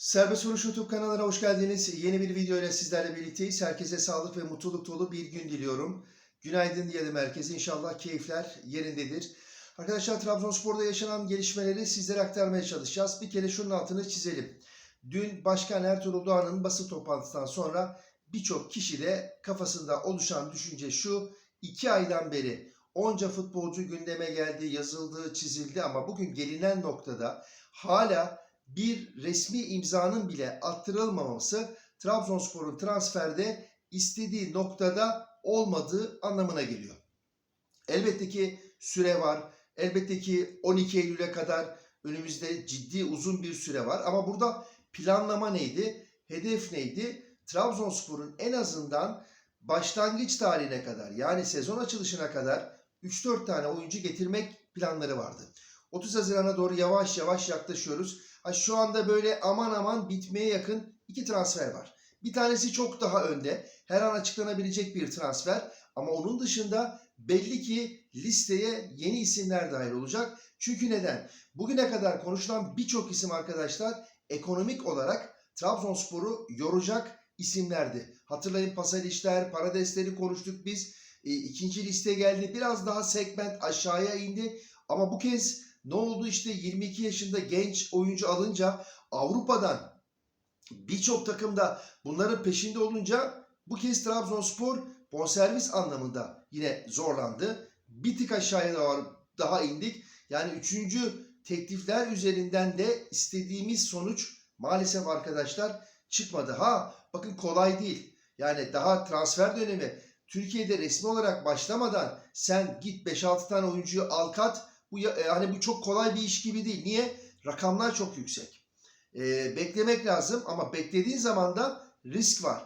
Serbest Vuruş YouTube kanalına hoş geldiniz. Yeni bir video ile sizlerle birlikteyiz. Herkese sağlık ve mutluluk dolu bir gün diliyorum. Günaydın diyelim herkese. İnşallah keyifler yerindedir. Arkadaşlar Trabzonspor'da yaşanan gelişmeleri sizlere aktarmaya çalışacağız. Bir kere şunun altını çizelim. Dün Başkan Ertuğrul Doğan'ın basın toplantısından sonra birçok kişi de kafasında oluşan düşünce şu. iki aydan beri onca futbolcu gündeme geldi, yazıldı, çizildi ama bugün gelinen noktada hala bir resmi imzanın bile attırılmaması Trabzonspor'un transferde istediği noktada olmadığı anlamına geliyor. Elbette ki süre var. Elbette ki 12 Eylül'e kadar önümüzde ciddi uzun bir süre var. Ama burada planlama neydi? Hedef neydi? Trabzonspor'un en azından başlangıç tarihine kadar yani sezon açılışına kadar 3-4 tane oyuncu getirmek planları vardı. 30 Haziran'a doğru yavaş yavaş yaklaşıyoruz. Şu anda böyle aman aman bitmeye yakın iki transfer var. Bir tanesi çok daha önde. Her an açıklanabilecek bir transfer. Ama onun dışında belli ki listeye yeni isimler dahil olacak. Çünkü neden? Bugüne kadar konuşulan birçok isim arkadaşlar ekonomik olarak Trabzonspor'u yoracak isimlerdi. Hatırlayın Pasalişler, Paradesleri konuştuk biz. E, ikinci liste geldi. Biraz daha segment aşağıya indi. Ama bu kez ne oldu işte 22 yaşında genç oyuncu alınca Avrupa'dan birçok takımda bunların peşinde olunca bu kez Trabzonspor bonservis anlamında yine zorlandı. Bir tık aşağıya doğru daha indik. Yani üçüncü teklifler üzerinden de istediğimiz sonuç maalesef arkadaşlar çıkmadı. Ha bakın kolay değil. Yani daha transfer dönemi Türkiye'de resmi olarak başlamadan sen git 5-6 tane oyuncuyu al kat bu e, hani bu çok kolay bir iş gibi değil. Niye? Rakamlar çok yüksek. E, beklemek lazım ama beklediğin zaman da risk var.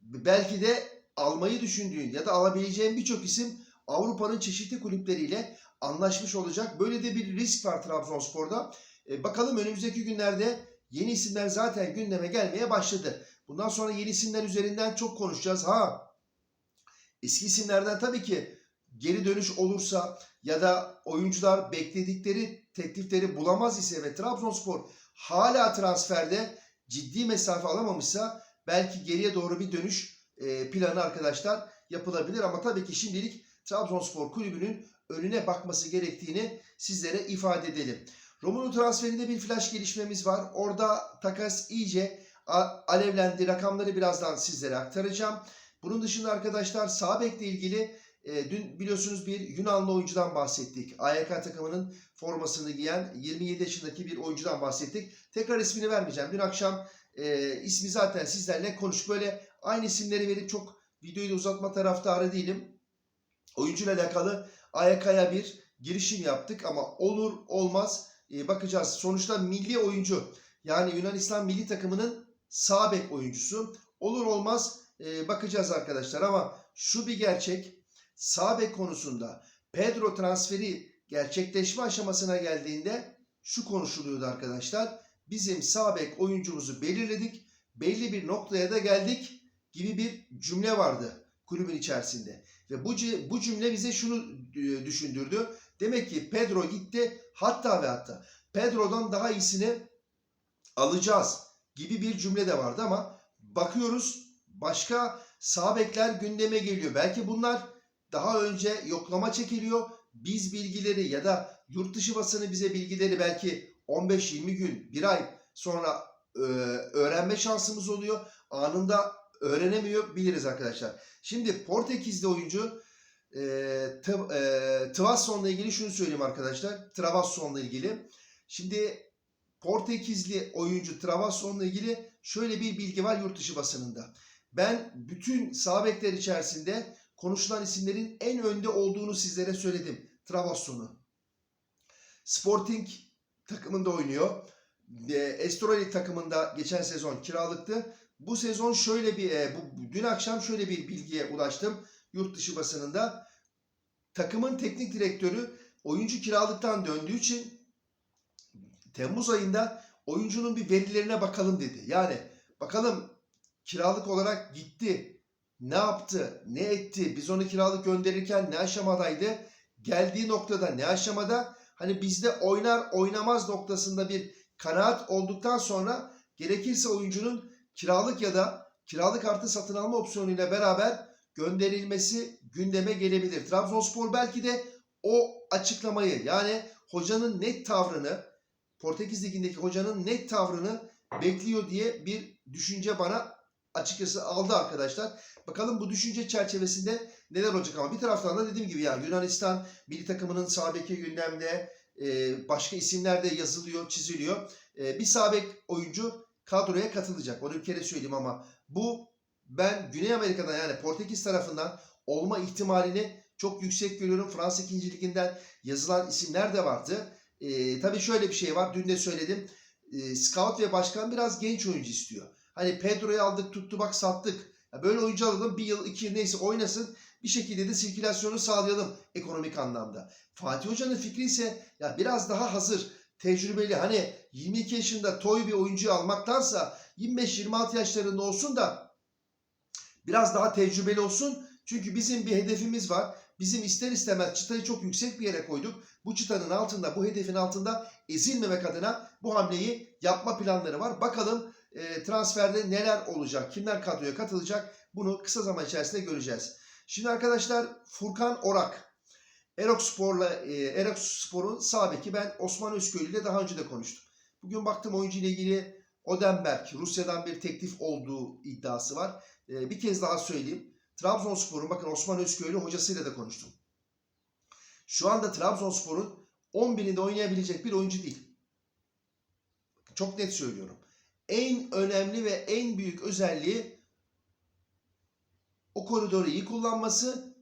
Belki de almayı düşündüğün ya da alabileceğin birçok isim Avrupa'nın çeşitli kulüpleriyle anlaşmış olacak. Böyle de bir risk var Trabzonspor'da. E, bakalım önümüzdeki günlerde yeni isimler zaten gündeme gelmeye başladı. Bundan sonra yeni isimler üzerinden çok konuşacağız. Ha eski isimlerden tabii ki geri dönüş olursa ya da oyuncular bekledikleri teklifleri bulamaz ise ve Trabzonspor hala transferde ciddi mesafe alamamışsa belki geriye doğru bir dönüş e, planı arkadaşlar yapılabilir ama tabii ki şimdilik Trabzonspor kulübünün önüne bakması gerektiğini sizlere ifade edelim. Romelu transferinde bir flash gelişmemiz var. Orada takas iyice alevlendi. Rakamları birazdan sizlere aktaracağım. Bunun dışında arkadaşlar sağ bekle ilgili e, dün biliyorsunuz bir Yunanlı oyuncudan bahsettik. AYK takımının formasını giyen 27 yaşındaki bir oyuncudan bahsettik. Tekrar ismini vermeyeceğim. Dün akşam e, ismi zaten sizlerle konuştuk. Böyle aynı isimleri verip çok videoyu da uzatma taraftarı değilim. Oyuncuyla alakalı AYK'ya bir girişim yaptık ama olur olmaz e, bakacağız. Sonuçta milli oyuncu yani Yunanistan milli takımının sağ bek oyuncusu. Olur olmaz e, bakacağız arkadaşlar ama şu bir gerçek sağ konusunda Pedro transferi gerçekleşme aşamasına geldiğinde şu konuşuluyordu arkadaşlar. Bizim sağ bek oyuncumuzu belirledik. Belli bir noktaya da geldik gibi bir cümle vardı kulübün içerisinde. Ve bu, bu cümle bize şunu e, düşündürdü. Demek ki Pedro gitti hatta ve hatta Pedro'dan daha iyisini alacağız gibi bir cümle de vardı ama bakıyoruz başka sağ bekler gündeme geliyor. Belki bunlar daha önce yoklama çekiliyor. Biz bilgileri ya da yurt dışı basını bize bilgileri belki 15-20 gün, bir ay sonra e, öğrenme şansımız oluyor. Anında öğrenemiyor biliriz arkadaşlar. Şimdi Portekizli oyuncu e, Tv- e, Tvasson'la ilgili şunu söyleyeyim arkadaşlar. Travasson'la ilgili. Şimdi Portekizli oyuncu Travasson'la ilgili şöyle bir bilgi var yurt dışı basınında. Ben bütün sağ içerisinde konuşulan isimlerin en önde olduğunu sizlere söyledim. Travasson'u. Sporting takımında oynuyor. Estoril takımında geçen sezon kiralıktı. Bu sezon şöyle bir e, bu, dün akşam şöyle bir bilgiye ulaştım yurt dışı basınında. Takımın teknik direktörü oyuncu kiralıktan döndüğü için Temmuz ayında oyuncunun bir verilerine bakalım dedi. Yani bakalım kiralık olarak gitti. Ne yaptı? Ne etti? Biz onu kiralık gönderirken ne aşamadaydı? Geldiği noktada ne aşamada? Hani bizde oynar oynamaz noktasında bir kanaat olduktan sonra gerekirse oyuncunun kiralık ya da kiralık artı satın alma opsiyonuyla beraber gönderilmesi gündeme gelebilir. Trabzonspor belki de o açıklamayı yani hocanın net tavrını Portekiz Ligi'ndeki hocanın net tavrını bekliyor diye bir düşünce bana açıkçası aldı arkadaşlar. Bakalım bu düşünce çerçevesinde neler olacak ama bir taraftan da dediğim gibi yani Yunanistan milli takımının sağ beki gündemde e, başka isimler de yazılıyor, çiziliyor. E, bir sağ bek oyuncu kadroya katılacak. Onu bir kere söyleyeyim ama bu ben Güney Amerika'dan yani Portekiz tarafından olma ihtimalini çok yüksek görüyorum. Fransa 2. Liginden yazılan isimler de vardı. E, tabii şöyle bir şey var. Dün de söyledim. E, scout ve başkan biraz genç oyuncu istiyor. Hani Pedro'yu aldık tuttu bak sattık. Ya böyle oyuncu alalım bir yıl iki yıl neyse oynasın. Bir şekilde de sirkülasyonu sağlayalım ekonomik anlamda. Fatih Hoca'nın fikri ise ya biraz daha hazır, tecrübeli. Hani 22 yaşında toy bir oyuncuyu almaktansa 25-26 yaşlarında olsun da biraz daha tecrübeli olsun. Çünkü bizim bir hedefimiz var. Bizim ister istemez çıtayı çok yüksek bir yere koyduk. Bu çıtanın altında, bu hedefin altında ezilmemek adına bu hamleyi yapma planları var. Bakalım e, transferde neler olacak, kimler kadroya katılacak bunu kısa zaman içerisinde göreceğiz. Şimdi arkadaşlar Furkan Orak, Erok Spor'la e, Erok Spor'un sağ beki ben Osman Özköylü ile daha önce de konuştum. Bugün baktım oyuncu ile ilgili Odenberg, Rusya'dan bir teklif olduğu iddiası var. E, bir kez daha söyleyeyim. Trabzonspor'un bakın Osman Özköylü hocasıyla da konuştum. Şu anda Trabzonspor'un 11'inde oynayabilecek bir oyuncu değil. Çok net söylüyorum. En önemli ve en büyük özelliği o koridoru iyi kullanması,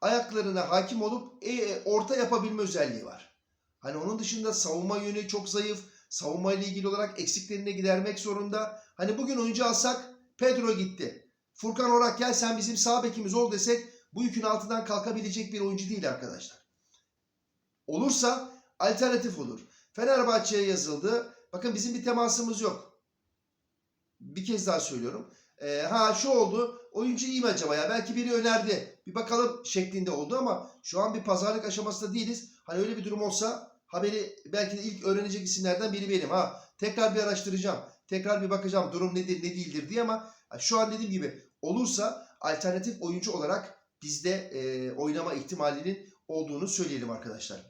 ayaklarına hakim olup e, orta yapabilme özelliği var. Hani onun dışında savunma yönü çok zayıf. Savunma ile ilgili olarak eksiklerini gidermek zorunda. Hani bugün oyuncu alsak Pedro gitti. Furkan Orak gel sen bizim sağ bekimiz ol desek bu yükün altından kalkabilecek bir oyuncu değil arkadaşlar. Olursa alternatif olur. Fenerbahçe'ye yazıldı. Bakın bizim bir temasımız yok. Bir kez daha söylüyorum. Ee, ha şu oldu. Oyuncu iyi mi acaba ya? Belki biri önerdi. Bir bakalım şeklinde oldu ama şu an bir pazarlık aşamasında değiliz. Hani öyle bir durum olsa haberi belki de ilk öğrenecek isimlerden biri benim. Ha tekrar bir araştıracağım. Tekrar bir bakacağım durum nedir ne değildir diye ama şu an dediğim gibi olursa alternatif oyuncu olarak bizde e, oynama ihtimalinin olduğunu söyleyelim arkadaşlar.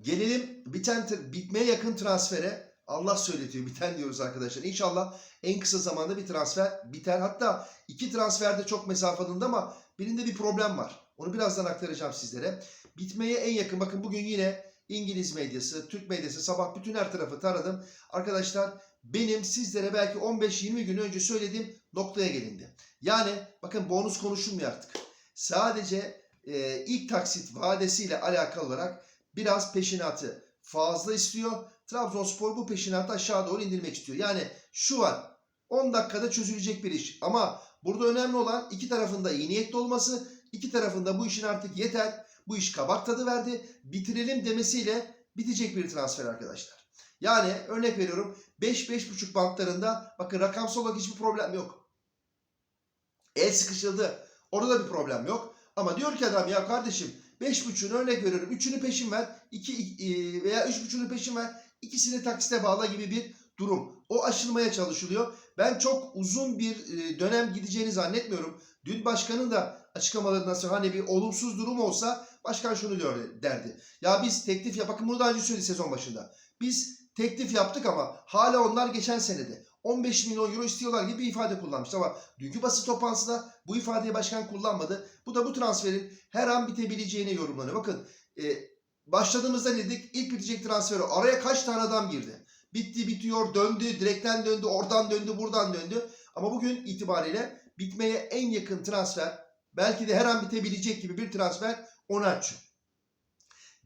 Gelelim biten bitmeye yakın transfere. Allah söyletiyor biten diyoruz arkadaşlar. İnşallah en kısa zamanda bir transfer biter. Hatta iki transfer de çok mesafalında ama birinde bir problem var. Onu birazdan aktaracağım sizlere. Bitmeye en yakın bakın bugün yine İngiliz medyası, Türk medyası sabah bütün her tarafı taradım. Arkadaşlar benim sizlere belki 15-20 gün önce söylediğim noktaya gelindi. Yani bakın bonus konuşulmuyor artık. Sadece e, ilk taksit vadesiyle alakalı olarak biraz peşinatı fazla istiyor. Trabzonspor bu peşinatı aşağı doğru indirmek istiyor. Yani şu var 10 dakikada çözülecek bir iş. Ama burada önemli olan iki tarafında iyi niyetli olması, iki tarafında bu işin artık yeter, bu iş kabak tadı verdi, bitirelim demesiyle bitecek bir transfer arkadaşlar. Yani örnek veriyorum 5-5.5 bantlarında bakın rakamsal olarak hiçbir problem yok. El sıkışıldı. Orada da bir problem yok. Ama diyor ki adam ya kardeşim 5.5'unu örnek veriyorum. 3'ünü peşin ver. 2 veya 3.5'unu peşin ver. İkisini taksite bağla gibi bir durum. O aşılmaya çalışılıyor. Ben çok uzun bir dönem gideceğini zannetmiyorum. Dün başkanın da açıklamalarından sonra hani bir olumsuz durum olsa başkan şunu diyor derdi. Ya biz teklif yap. Bakın bunu daha önce söyledi sezon başında. Biz teklif yaptık ama hala onlar geçen senede 15 milyon euro istiyorlar gibi bir ifade kullanmış. Ama dünkü basın toplantısında bu ifadeyi başkan kullanmadı. Bu da bu transferin her an bitebileceğine yorumlanıyor. Bakın e, başladığımızda ne dedik? İlk bitecek transferi. Araya kaç tane adam girdi? Bitti bitiyor döndü direkten döndü oradan döndü buradan döndü. Ama bugün itibariyle bitmeye en yakın transfer belki de her an bitebilecek gibi bir transfer Onatçu.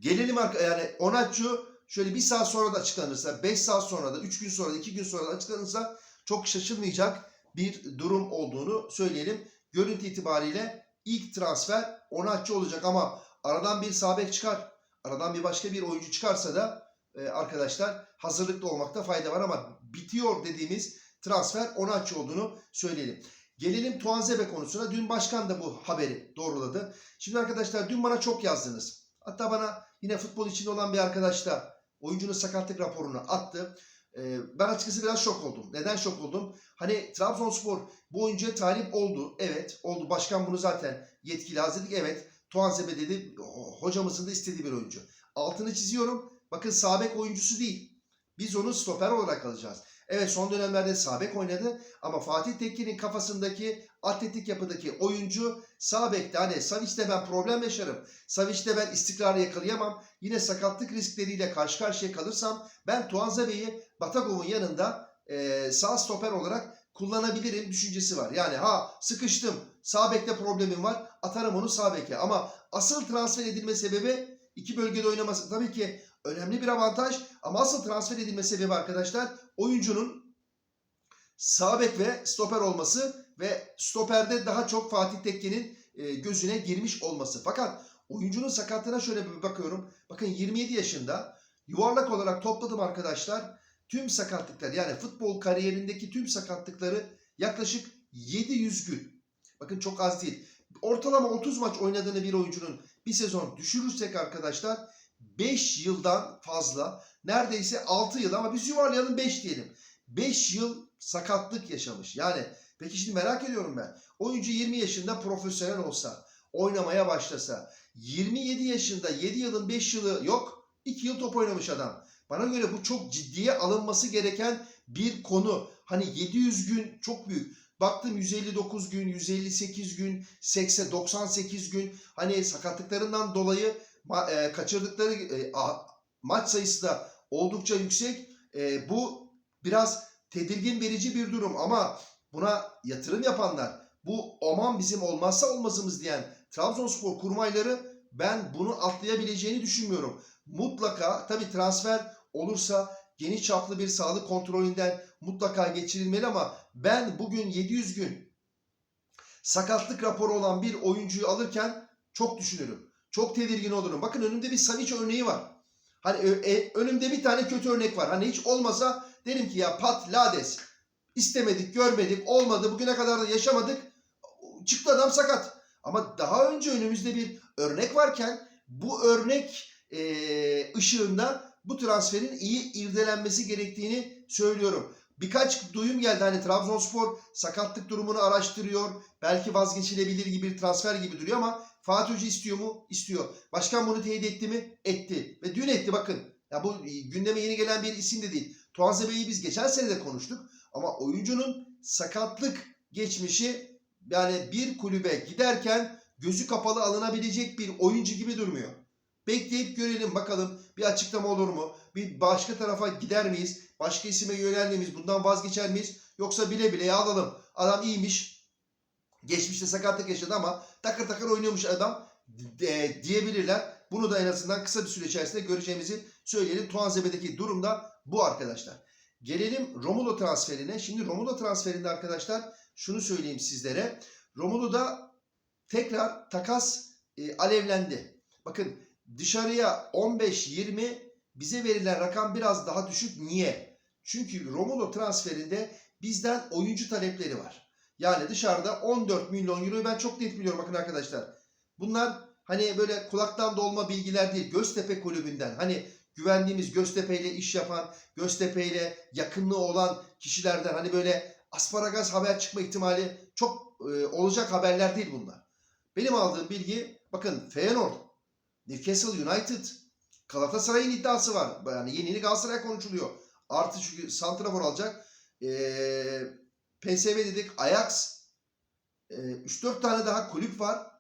Gelelim yani Onatçu şöyle bir saat sonra da açıklanırsa, 5 saat sonra da, 3 gün sonra da, 2 gün sonra da açıklanırsa çok şaşılmayacak bir durum olduğunu söyleyelim. Görüntü itibariyle ilk transfer Onatçı olacak ama aradan bir sabek çıkar, aradan bir başka bir oyuncu çıkarsa da e, arkadaşlar hazırlıklı olmakta fayda var ama bitiyor dediğimiz transfer Onatçı olduğunu söyleyelim. Gelelim Tuanzebe konusuna. Dün başkan da bu haberi doğruladı. Şimdi arkadaşlar dün bana çok yazdınız. Hatta bana yine futbol içinde olan bir arkadaş da oyuncunun sakatlık raporunu attı. Ee, ben açıkçası biraz şok oldum. Neden şok oldum? Hani Trabzonspor bu oyuncuya talip oldu. Evet oldu. Başkan bunu zaten yetkili hazırlık. Evet. Tuanzebe dedi. ho- Hocamızın da istediği bir oyuncu. Altını çiziyorum. Bakın sabek oyuncusu değil. Biz onu stoper olarak alacağız. Evet son dönemlerde sabek oynadı ama Fatih Tekke'nin kafasındaki atletik yapıdaki oyuncu sağ bekte hani Savic'te ben problem yaşarım. Savic'te ben istikrarı yakalayamam. Yine sakatlık riskleriyle karşı karşıya kalırsam ben Tuanzebe'yi Batagov'un yanında e, sağ stoper olarak kullanabilirim düşüncesi var. Yani ha sıkıştım sağ bekte problemim var atarım onu sağ beke ama asıl transfer edilme sebebi iki bölgede oynaması tabii ki önemli bir avantaj ama asıl transfer edilme sebebi arkadaşlar oyuncunun sağ bek ve stoper olması ve stoperde daha çok Fatih Tekke'nin e, gözüne girmiş olması. Fakat oyuncunun sakatlığına şöyle bir bakıyorum. Bakın 27 yaşında yuvarlak olarak topladım arkadaşlar. Tüm sakatlıklar yani futbol kariyerindeki tüm sakatlıkları yaklaşık 700 gün. Bakın çok az değil. Ortalama 30 maç oynadığını bir oyuncunun bir sezon düşürürsek arkadaşlar 5 yıldan fazla neredeyse 6 yıl ama biz yuvarlayalım 5 diyelim. 5 yıl sakatlık yaşamış. Yani peki şimdi merak ediyorum ben. Oyuncu 20 yaşında profesyonel olsa, oynamaya başlasa, 27 yaşında 7 yılın 5 yılı yok, 2 yıl top oynamış adam. Bana göre bu çok ciddiye alınması gereken bir konu. Hani 700 gün çok büyük. Baktım 159 gün, 158 gün, 80, 98 gün. Hani sakatlıklarından dolayı e, kaçırdıkları e, a- maç sayısı da oldukça yüksek. E, bu biraz tedirgin verici bir durum ama buna yatırım yapanlar bu Oman bizim olmazsa olmazımız diyen Trabzonspor kurmayları ben bunu atlayabileceğini düşünmüyorum. Mutlaka tabi transfer olursa geniş çaplı bir sağlık kontrolünden mutlaka geçirilmeli ama ben bugün 700 gün sakatlık raporu olan bir oyuncuyu alırken çok düşünürüm. Çok tedirgin olurum. Bakın önümde bir Savic örneği var. Hani e, önümde bir tane kötü örnek var. Hani hiç olmasa derim ki ya Pat Lades istemedik, görmedik, olmadı. Bugüne kadar da yaşamadık. Çıktı adam sakat. Ama daha önce önümüzde bir örnek varken bu örnek e, ışığında bu transferin iyi irdelenmesi gerektiğini söylüyorum. Birkaç duyum geldi hani Trabzonspor sakatlık durumunu araştırıyor. Belki vazgeçilebilir gibi bir transfer gibi duruyor ama Fatih Hoca istiyor mu? İstiyor. Başkan bunu teyit etti mi? Etti. Ve dün etti bakın. Ya bu gündeme yeni gelen bir isim de değil. Tuanzebe'yi biz geçen sene de konuştuk. Ama oyuncunun sakatlık geçmişi yani bir kulübe giderken gözü kapalı alınabilecek bir oyuncu gibi durmuyor. Bekleyip görelim bakalım bir açıklama olur mu? Bir başka tarafa gider miyiz? Başka isime yönelir? Bundan vazgeçer miyiz? Yoksa bile bile alalım. Adam iyiymiş. Geçmişte sakatlık yaşadı ama takır takır oynuyormuş adam de- diyebilirler. Bunu da en azından kısa bir süre içerisinde göreceğimizi söyleyelim. Tuanzebe'deki durumda bu arkadaşlar. Gelelim Romulo transferine. Şimdi Romulo transferinde arkadaşlar şunu söyleyeyim sizlere. Romulo da tekrar takas e, alevlendi. Bakın dışarıya 15-20 bize verilen rakam biraz daha düşük. Niye? Çünkü Romulo transferinde bizden oyuncu talepleri var. Yani dışarıda 14 milyon euroyu ben çok net biliyorum bakın arkadaşlar. Bunlar hani böyle kulaktan dolma bilgiler değil. Göztepe kulübünden hani güvendiğimiz Göztepe ile iş yapan, Göztepe ile yakınlığı olan kişilerden hani böyle asparagas haber çıkma ihtimali çok e, olacak haberler değil bunlar. Benim aldığım bilgi bakın Feyenoord, Newcastle United, Galatasaray'ın iddiası var. Yani yeni yeni Galatasaray konuşuluyor. Artı çünkü Santrafor alacak. Ee, PSV dedik, Ajax. Ee, 3-4 tane daha kulüp var.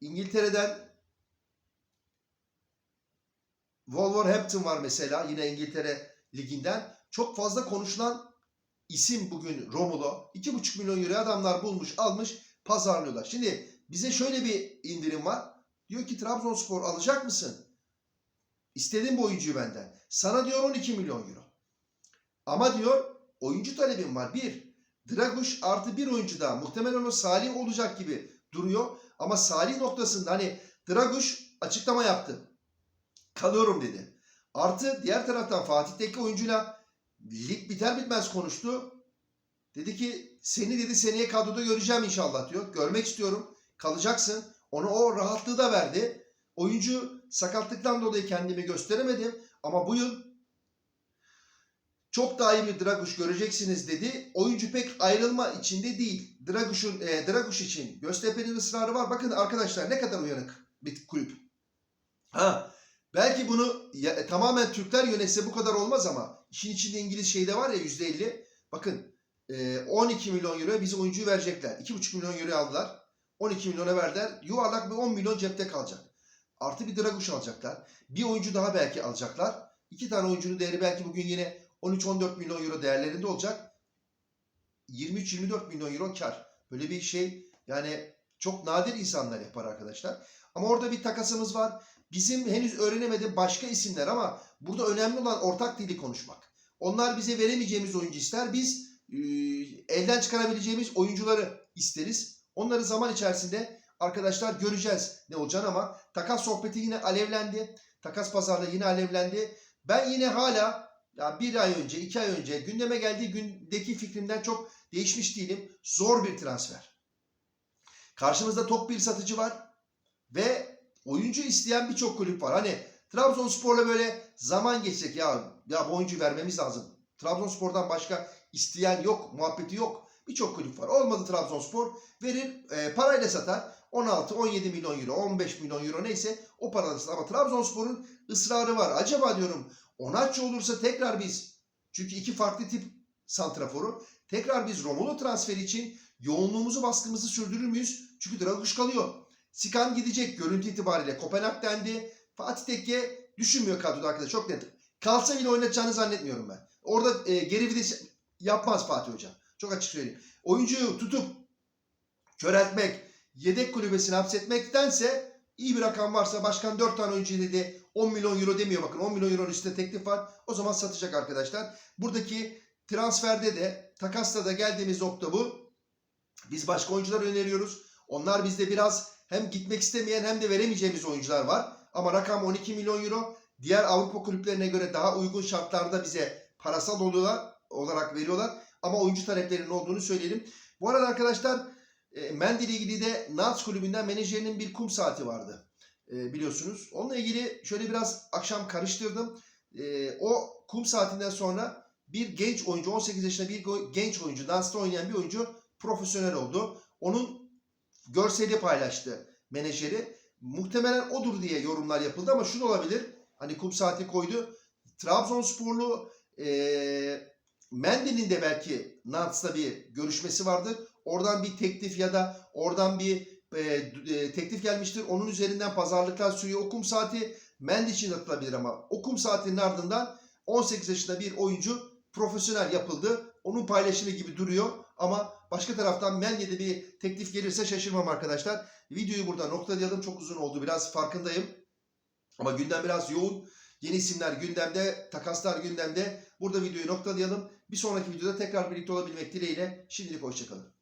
İngiltere'den Wolverhampton var mesela yine İngiltere liginden. Çok fazla konuşulan isim bugün Romulo. 2,5 milyon euro adamlar bulmuş almış pazarlıyorlar. Şimdi bize şöyle bir indirim var. Diyor ki Trabzonspor alacak mısın? İstediğin bu oyuncuyu benden. Sana diyor 12 milyon euro. Ama diyor oyuncu talebim var. Bir, Draguş artı bir oyuncu daha. Muhtemelen o Salih olacak gibi duruyor. Ama Salih noktasında hani Draguş açıklama yaptı. Kalıyorum dedi. Artı diğer taraftan Fatih Tekke oyuncuyla lig biter bitmez konuştu. Dedi ki seni dedi seneye kadroda göreceğim inşallah diyor. Görmek istiyorum. Kalacaksın. Ona o rahatlığı da verdi. Oyuncu sakatlıktan dolayı kendimi gösteremedim. Ama bu yıl çok daha iyi bir Draguş göreceksiniz dedi. Oyuncu pek ayrılma içinde değil. Draguş'un e, Draguş için Göztepe'nin ısrarı var. Bakın arkadaşlar ne kadar uyanık bir kulüp. Ha belki bunu ya- e, tamamen Türkler yönetse bu kadar olmaz ama işin içinde İngiliz şey de var ya %50. Bakın e, 12 milyon euro bize oyuncuyu verecekler. 2,5 milyon euro aldılar. 12 milyona verdiler. Yuvarlak bir 10 milyon cepte kalacak. Artı bir Draguş alacaklar. Bir oyuncu daha belki alacaklar. İki tane oyuncunun değeri belki bugün yine 13-14 milyon euro değerlerinde olacak. 23-24 milyon euro kar. Böyle bir şey yani çok nadir insanlar yapar arkadaşlar. Ama orada bir takasımız var. Bizim henüz öğrenemediğim başka isimler ama burada önemli olan ortak dili konuşmak. Onlar bize veremeyeceğimiz oyuncu ister. Biz e, elden çıkarabileceğimiz oyuncuları isteriz. Onları zaman içerisinde arkadaşlar göreceğiz ne olacağını ama takas sohbeti yine alevlendi. Takas pazarlığı yine alevlendi. Ben yine hala ya bir ay önce, iki ay önce gündeme geldiği gündeki fikrimden çok değişmiş değilim. Zor bir transfer. Karşımızda top bir satıcı var ve oyuncu isteyen birçok kulüp var. Hani Trabzonspor'la böyle zaman geçecek ya ya bu oyuncu vermemiz lazım. Trabzonspor'dan başka isteyen yok, muhabbeti yok. Birçok kulüp var. Olmadı Trabzonspor verir e, parayla satar. 16-17 milyon euro, 15 milyon euro neyse o satar. Ama Trabzonspor'un ısrarı var. Acaba diyorum Onaççı olursa tekrar biz çünkü iki farklı tip santraforu tekrar biz Romulo transferi için yoğunluğumuzu baskımızı sürdürür müyüz? Çünkü Draguş kalıyor. Sikan gidecek görüntü itibariyle. Kopenhag dendi. Fatih Tekke düşünmüyor kadroda arkadaşlar. Çok net. Kalsa bile oynatacağını zannetmiyorum ben. Orada e, geri vites yapmaz Fatih Hoca. Çok açık söyleyeyim. Oyuncuyu tutup köreltmek, yedek kulübesine hapsetmektense iyi bir rakam varsa başkan 4 tane oyuncu dedi 10 milyon euro demiyor bakın 10 milyon euro üstünde teklif var. O zaman satacak arkadaşlar. Buradaki transferde de takasta da geldiğimiz nokta bu. Biz başka oyuncular öneriyoruz. Onlar bizde biraz hem gitmek istemeyen hem de veremeyeceğimiz oyuncular var. Ama rakam 12 milyon euro. Diğer Avrupa kulüplerine göre daha uygun şartlarda bize parasal olarak veriyorlar. Ama oyuncu taleplerinin olduğunu söyleyelim. Bu arada arkadaşlar e, Mendy ile ilgili de Nats kulübünden menajerinin bir kum saati vardı. E, biliyorsunuz. Onunla ilgili şöyle biraz akşam karıştırdım. E, o kum saatinden sonra bir genç oyuncu, 18 yaşında bir genç oyuncu, dansta oynayan bir oyuncu profesyonel oldu. Onun görseli paylaştı menajeri. Muhtemelen odur diye yorumlar yapıldı ama şunu olabilir. Hani kum saati koydu. Trabzonsporlu e, Mendy'nin de belki Nantz'la bir görüşmesi vardır. Oradan bir teklif ya da oradan bir e, e, teklif gelmiştir. Onun üzerinden pazarlıklar sürüyor. O kum saati Mendy için atılabilir ama o kum saatinin ardından 18 yaşında bir oyuncu profesyonel yapıldı. Onun paylaşımı gibi duruyor ama başka taraftan Mendy'de bir teklif gelirse şaşırmam arkadaşlar. Videoyu burada noktalayalım. Çok uzun oldu. Biraz farkındayım. Ama gündem biraz yoğun. Yeni isimler gündemde, takaslar gündemde. Burada videoyu noktalayalım. Bir sonraki videoda tekrar birlikte olabilmek dileğiyle. Şimdilik hoşçakalın.